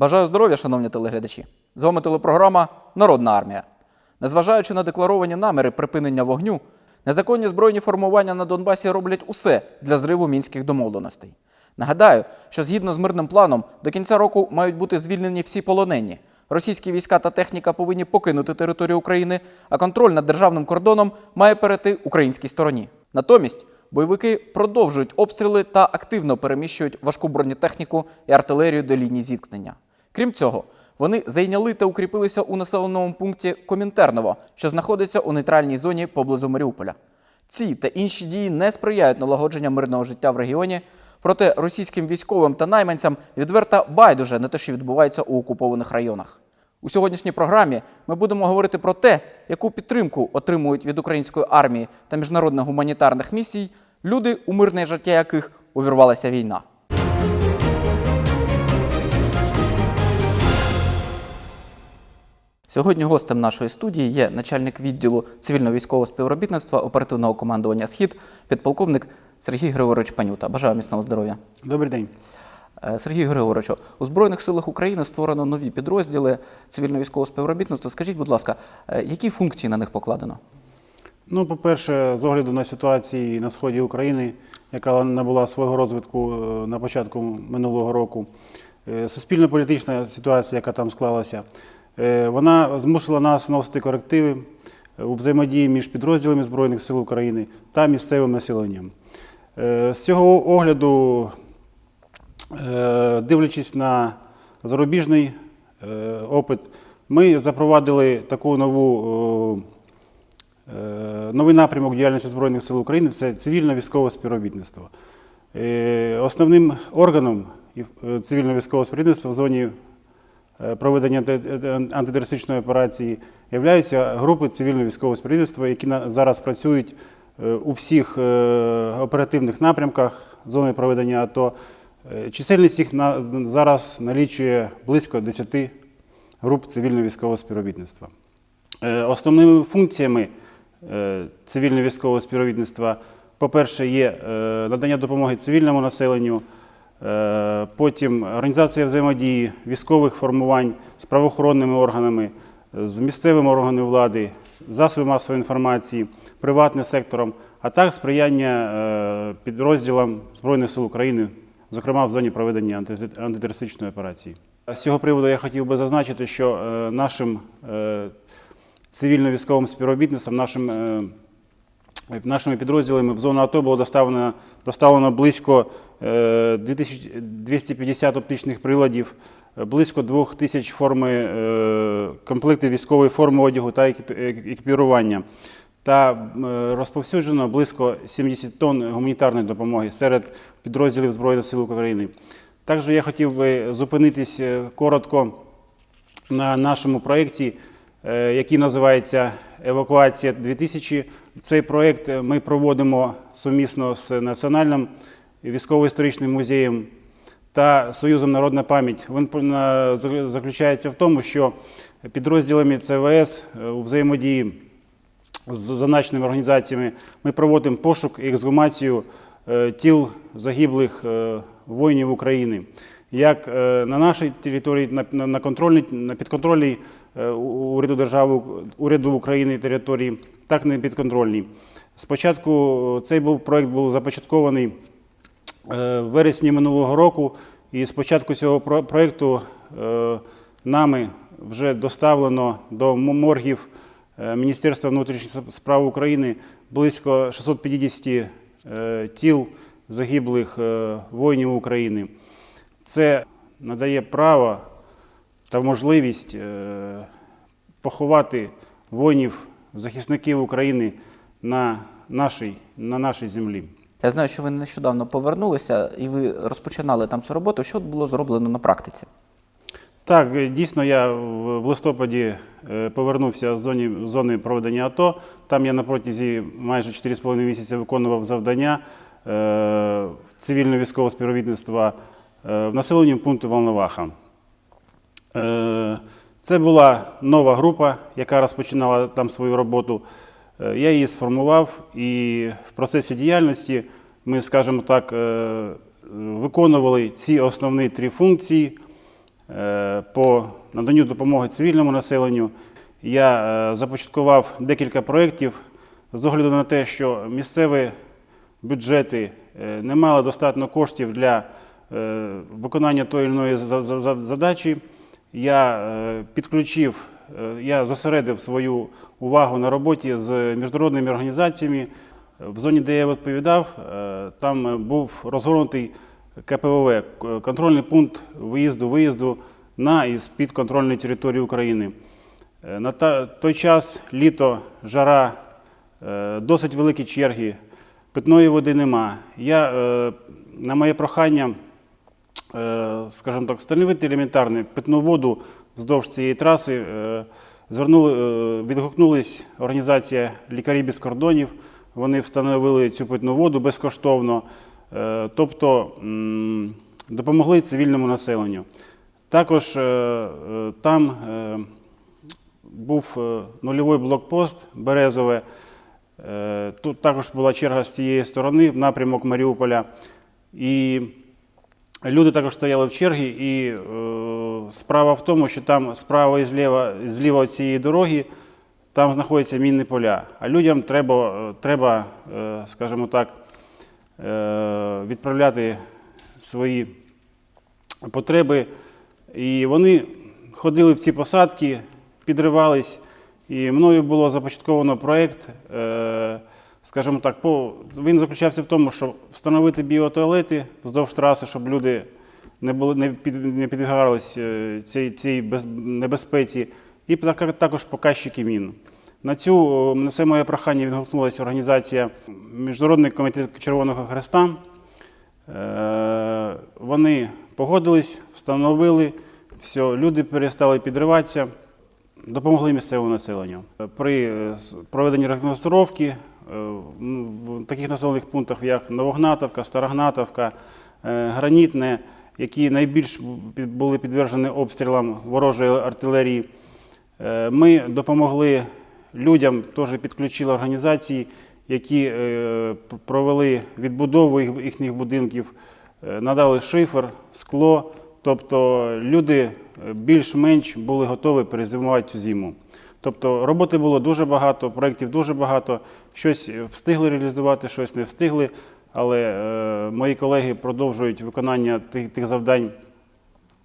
Бажаю здоров'я, шановні телеглядачі. З вами телепрограма Народна армія. Незважаючи на декларовані наміри припинення вогню, незаконні збройні формування на Донбасі роблять усе для зриву мінських домовленостей. Нагадаю, що згідно з мирним планом до кінця року мають бути звільнені всі полонені. Російські війська та техніка повинні покинути територію України, а контроль над державним кордоном має перейти українській стороні. Натомість бойовики продовжують обстріли та активно переміщують важку бронетехніку і артилерію до лінії зіткнення. Крім цього, вони зайняли та укріпилися у населеному пункті Комінтерново, що знаходиться у нейтральній зоні поблизу Маріуполя. Ці та інші дії не сприяють налагодженню мирного життя в регіоні, проте російським військовим та найманцям відверто байдуже на те, що відбувається у окупованих районах. У сьогоднішній програмі ми будемо говорити про те, яку підтримку отримують від української армії та міжнародних гуманітарних місій люди, у мирне життя яких увірвалася війна. Сьогодні гостем нашої студії є начальник відділу цивільно-військового співробітництва оперативного командування Схід, підполковник Сергій Григорович Панюта. Бажаю міцного здоров'я. Добрий день. Е, Сергій Григоровичу, у Збройних силах України створено нові підрозділи цивільно-військового співробітництва. Скажіть, будь ласка, е, які функції на них покладено? Ну, по-перше, з огляду на ситуацію на сході України, яка набула свого розвитку е, на початку минулого року, суспільно-політична ситуація, яка там склалася, вона змусила нас вносити корективи у взаємодії між підрозділами Збройних сил України та місцевим населенням. Е, З цього огляду, е, дивлячись на зарубіжний е, опит, ми запровадили таку нову. е, Е, Новий напрямок діяльності Збройних сил України це цивільно-військове співробітництво. Е, Основним органом е, цивільно-військового співробітництва в зоні е, проведення е, антитерористичної операції являються групи цивільно-військового співробітництва, які зараз працюють е, у всіх е, оперативних напрямках зони проведення АТО. Чисельність їх зараз налічує близько 10 груп цивільно-військового співробітництва. Е, Основними функціями цивільно-військового співробітництва, по-перше, є надання допомоги цивільному населенню, потім організація взаємодії військових формувань з правоохоронними органами, з місцевими органами влади, засобами масової інформації, приватним сектором, а також сприяння е, підрозділам Збройних сил України, зокрема в зоні проведення анти- антитерористичної операції. З цього приводу я хотів би зазначити, що е, нашим е, цивільно-військовим співробітництвом, нашим, е, нашими підрозділами в зону АТО було доставлено, доставлено близько е, 2250 оптичних приладів, е, близько 2000 форми е, комплектів військової форми одягу та е- екіпірування. Та е, розповсюджено близько 70 тонн гуманітарної допомоги серед підрозділів Збройних сил України. Також я хотів би зупинитись е, коротко на нашому проєкті, е, який називається Евакуація 2000. Цей проєкт е, ми проводимо сумісно з Національним військово-історичним музеєм та Союзом Народна пам'ять. Він за- заключається в тому, що підрозділами ЦВС е, у взаємодії з зазначеними організаціями ми проводимо пошук і ексгумацію е, тіл загиблих е, воїнів України. Як е, на нашій території, на, контрольній, на підконтрольній е, уряду держави уряду України території, так і на підконтрольній. Спочатку е, цей був проект був започаткований е, в вересні минулого року, і з початку цього про- проекту е, нами вже доставлено до моргів Міністерства внутрішніх справ України близько 650 е, тіл загиблих воїнів України. Це надає право та можливість поховати воїнів, захисників України на нашій, на нашій землі. Я знаю, що ви нещодавно повернулися і ви розпочинали там цю роботу. Що було зроблено на практиці? Так, дійсно, я в листопаді е, повернувся з зоні, з зони проведення АТО. Там я на протязі майже 4,5 місяці виконував завдання е, цивільно-військового співробітництва е, в населенні пункту Волноваха. Е, Це була нова група, яка розпочинала там свою роботу. Е, Я її сформував і в процесі діяльності ми, скажімо так, е, виконували ці основні три функції. е, по наданню допомоги цивільному населенню. Я започаткував декілька проєктів з огляду на те, що місцеві бюджети не мали достатньо коштів для виконання тої чи іної за- за- за- задачі. Я е, підключив, е, я зосередив свою увагу на роботі з міжнародними організаціями. В зоні, де я відповідав, е, там був розгорнутий КПВВ контрольний пункт виїзду-виїзду на і з-під контрольної території України. На той час літо, жара, досить великі черги, питної води нема. Я на моє прохання, скажімо так, встановити елементарну питну воду вздовж цієї траси. е, Звернули, е, відгукнулись організація Лікарі без кордонів. Вони встановили цю питну воду безкоштовно, е, тобто допомогли цивільному населенню. Також е, е, там е, був е, нульовий блокпост Березове. Е, Тут також була черга з цієї сторони в напрямок Маріуполя. І люди також стояли в чергі. І е, справа в тому, що там справа і зліва, зліва цієї дороги там знаходяться мінні поля. А людям треба, треба е, скажімо так, е, відправляти свої потреби. І вони ходили в ці посадки, підривались. І мною було започатковано проєкт, е, скажімо так, по, він заключався в тому, щоб встановити біотуалети вздовж траси, щоб люди не, були, не, під, не підвергались е, цій, цій без, небезпеці, і також показчики мін. На цю на це моє прохання відгукнулася організація Міжнародний комітет Червоного Хреста. Е, Вони погодились, встановили, все, люди перестали підриватися, допомогли місцевому населенню. При е, проведенні реконструктировки ну, в таких населених пунктах, як Новогнатовка, Старогнатовка, е, Гранітне, які найбільш були підтверджені обстрілам ворожої артилерії, Е, Ми допомогли людям, теж підключили організації, які е, провели відбудову їхніх будинків, е, надали шифер, скло. Тобто люди е, більш-менш були готові перезимувати цю зиму. Тобто роботи було дуже багато, проєктів дуже багато. Щось встигли реалізувати, щось не встигли. Але е, мої колеги продовжують виконання тих, тих завдань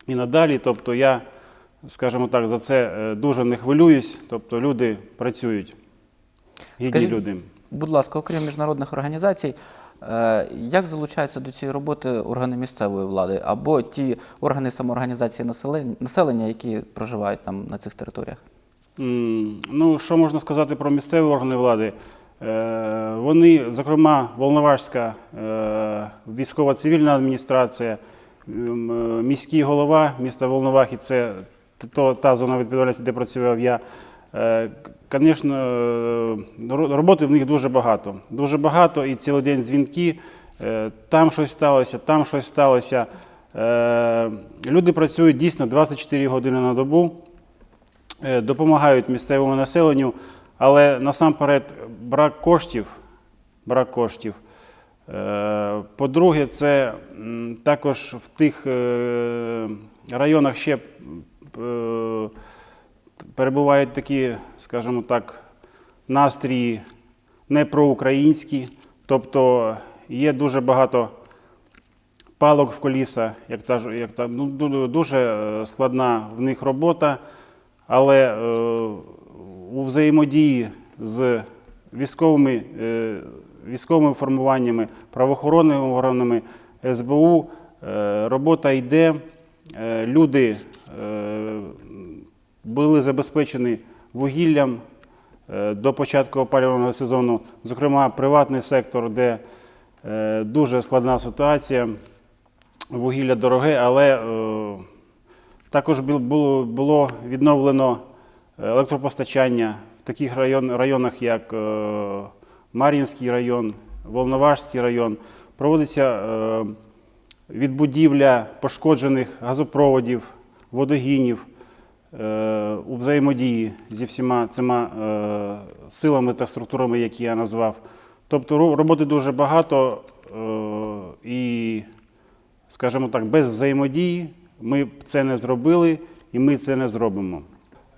і надалі. Тобто я, скажімо так, за це е, дуже не хвилююсь. Тобто люди працюють. Гідні Скажіть, люди. Будь ласка, окрім міжнародних організацій, е, як залучаються до цієї роботи органи місцевої влади або ті органи самоорганізації населення, населення які проживають там на цих територіях? Ну, що можна сказати про місцеві органи влади? Е, Вони, зокрема, Волноваська е, військова цивільна адміністрація, е, міський голова міста Волновахи, це та зона відповідальності, де працював я. Звісно, роботи в них дуже багато. Дуже багато і цілий день дзвінки. Там щось сталося, там щось сталося. Люди працюють дійсно 24 години на добу допомагають місцевому населенню, але насамперед брак коштів. Брак коштів. Е, По-друге, це також в тих е, районах ще е, перебувають такі, скажімо так, настрії не проукраїнські, тобто є дуже багато палок в коліса, як та, як та, ну, дуже е, складна в них робота, але е, у взаємодії з військовими, е, військовими формуваннями, правоохоронними органами, СБУ е, робота йде. Люди були забезпечені вугіллям до початку опалювального сезону, зокрема приватний сектор, де дуже складна ситуація. Вугілля дороге, але також було, було відновлено електропостачання в таких район, районах, як е, Мар'їнський район, Волновашський район. Проводиться е, відбудівля пошкоджених газопроводів, водогінів е, у взаємодії зі всіма цими е, силами та структурами, які я назвав. Тобто роботи дуже багато е, і, скажімо так, без взаємодії Ми це не зробили і ми це не зробимо.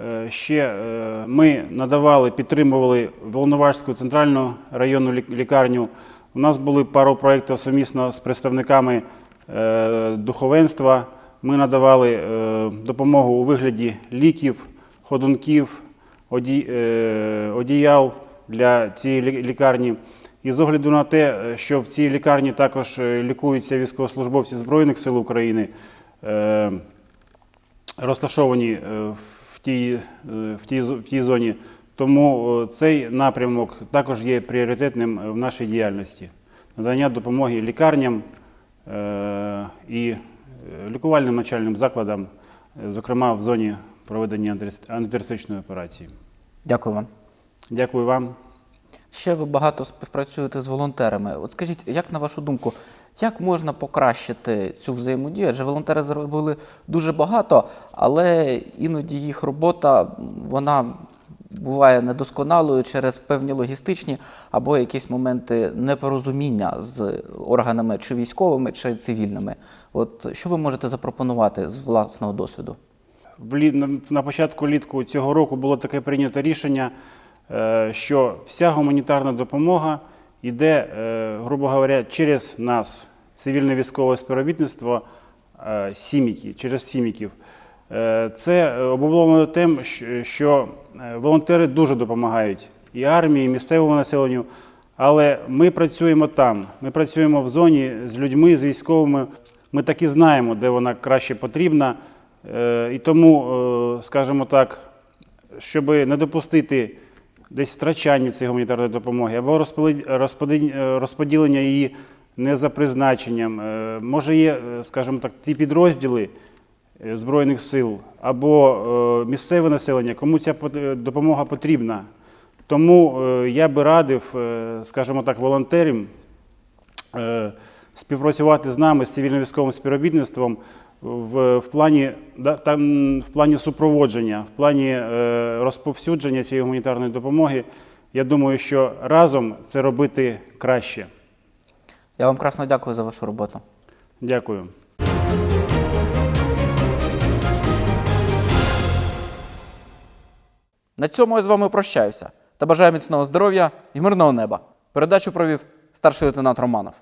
Е, Ще е, ми надавали, підтримували Волноваську центральну районну лікарню. У нас були пару проєктів сумісно з представниками е, духовенства. Ми надавали допомогу у вигляді ліків, ходунків, одіял для цієї лікарні. І з огляду на те, що в цій лікарні також лікуються військовослужбовці Збройних сил України, розташовані е, в тій, е, в тій, в тій зоні. Тому е, цей напрямок також є пріоритетним е, в нашій діяльності. Надання допомоги лікарням е, і е, лікувальним начальним закладам, е, зокрема в зоні проведення антитерористичної операції. Дякую вам. Дякую вам. Ще ви багато співпрацюєте з волонтерами. От скажіть, як на вашу думку, як можна покращити цю взаємодію? Адже волонтери зробили дуже багато, але іноді їх робота вона буває недосконалою через певні логістичні або якісь моменти непорозуміння з органами чи військовими, чи цивільними. От що ви можете запропонувати з власного досвіду? На початку літку цього року було таке прийнято рішення, е, що вся гуманітарна допомога йде, е, грубо говоря, через нас, цивільне військове співробітництво е, сіміки, через сіміків. Е, Це обумовлено тим, що волонтери дуже допомагають і армії, і місцевому населенню. Але ми працюємо там, ми працюємо в зоні з людьми, з військовими. Ми так і знаємо, де вона краще потрібна. І тому, скажімо так, щоб не допустити десь втрачання цієї гуманітарної допомоги або е, розподілення її не за призначенням. Е, Може, є, е, скажімо так, ті підрозділи Збройних сил або місцеве населення, кому ця допомога потрібна. Тому я би радив, скажімо так, волонтерам співпрацювати з нами, з цивільно-військовим співробітництвом в, в, плані, да, там, в плані супроводження, в плані е, розповсюдження цієї гуманітарної допомоги. Я думаю, що разом це робити краще. Я вам красно дякую за вашу роботу. Дякую. На цьому я з вами прощаюся та бажаю міцного здоров'я і мирного неба. Передачу провів старший лейтенант Романов.